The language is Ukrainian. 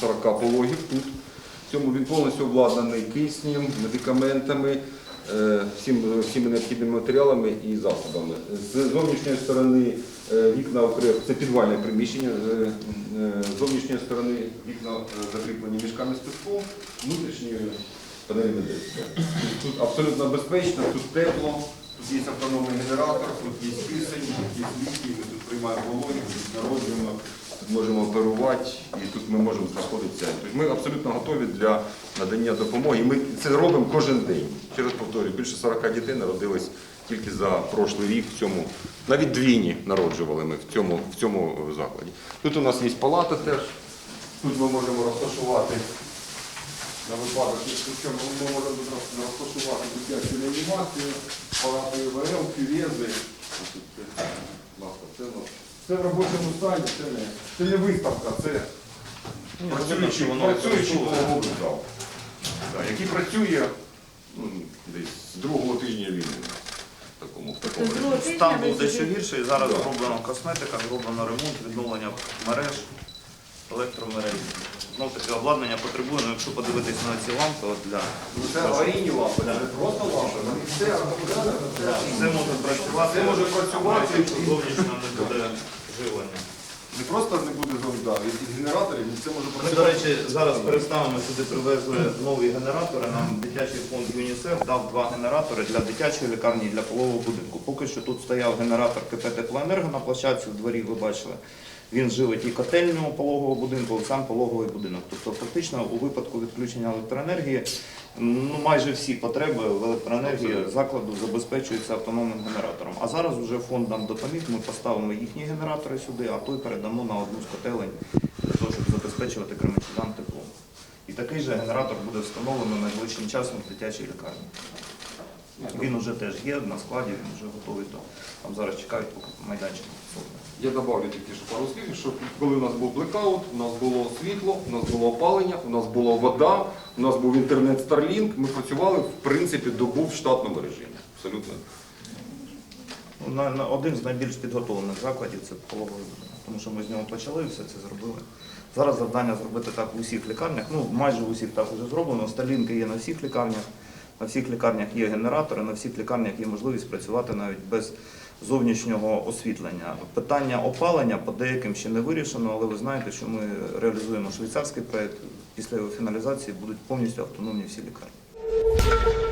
40 пологів тут. В цьому він повністю обладнаний киснем, медикаментами, е, всім- всіми необхідними матеріалами і засобами. З зовнішньої сторони е, вікна окремо, це підвальне приміщення, е, е, з зовнішньої сторони вікна закріплені мішками з піском, внутрішньою панелями диску. Тут абсолютно безпечно, тут тепло, тут є автономний генератор, тут є кисень, тут є ліки, ми тут приймаємо ми народжуємо, тут можемо оперувати і тут ми можемо знаходитися. Тобто ми абсолютно готові для надання допомоги. Ми це робимо кожен день. Ще раз повторюю, більше 40 дітей народились тільки за прошлий рік в цьому. Навіть двійні народжували ми в цьому, в цьому закладі. Тут у нас є палата теж. Тут ми можемо розташувати на випадок, якщо ми можемо розташувати дитячу реанімацію, палати ІВЛ, кювези. Ось тут це, будь ласка, Це, ну, це в робочому стані, це не, це не виставка, це працюючий, працюючий пологовий зал, Да, який працює ну, десь з другого тижня війни. в Такому, в такому З другого Стан був дещо гірший. Зараз Да. зроблено косметика, зроблено ремонт, відновлення мереж, електромереж. Знов таки обладнання потребує, ну якщо подивитись на ці лампи, от для Ну, Це аварійні лампи, це не просто лампи, вони все це може працювати, Це може працювати. зовнішньо не буде живлення. не просто не буде від генераторів, це може Ми, працювати. до речі, зараз переставимо сюди привезли нові генератори. Нам дитячий фонд ЮНІСЕФ дав два генератори для дитячої лікарні і для полового будинку. Поки що тут стояв генератор КП Теплоенерго на площадці в дворі, ви бачили. Він живить і котельню пологового будинку, і сам пологовий будинок. Тобто, фактично, у випадку відключення електроенергії, ну майже всі потреби в електроенергії закладу забезпечуються автономним генератором. А зараз вже фонд нам допоміг. Ми поставимо їхні генератори сюди, а той передамо на одну з котелень для того, щоб забезпечувати кременчуган теплом. І такий же генератор буде встановлено найближчим часом в дитячій лікарні. Він вже теж є на складі, він вже готовий до. Там зараз чекають, поки майданчик. Я добавлю тільки що пару слів, що коли у нас був блекаут, у нас було світло, у нас було опалення, у нас була вода, у нас був інтернет Starlink, ми працювали в принципі добу в штатному режимі. Абсолютно. Один з найбільш підготовлених закладів це пологовий тому що ми з нього почали і все це зробили. Зараз завдання зробити так в усіх лікарнях, ну майже в усіх так вже зроблено. Сталінки є на всіх лікарнях, на всіх лікарнях є генератори, на всіх лікарнях є можливість працювати навіть без зовнішнього освітлення. Питання опалення по деяким ще не вирішено, але ви знаєте, що ми реалізуємо швейцарський проєкт. Після його фіналізації будуть повністю автономні всі лікарні.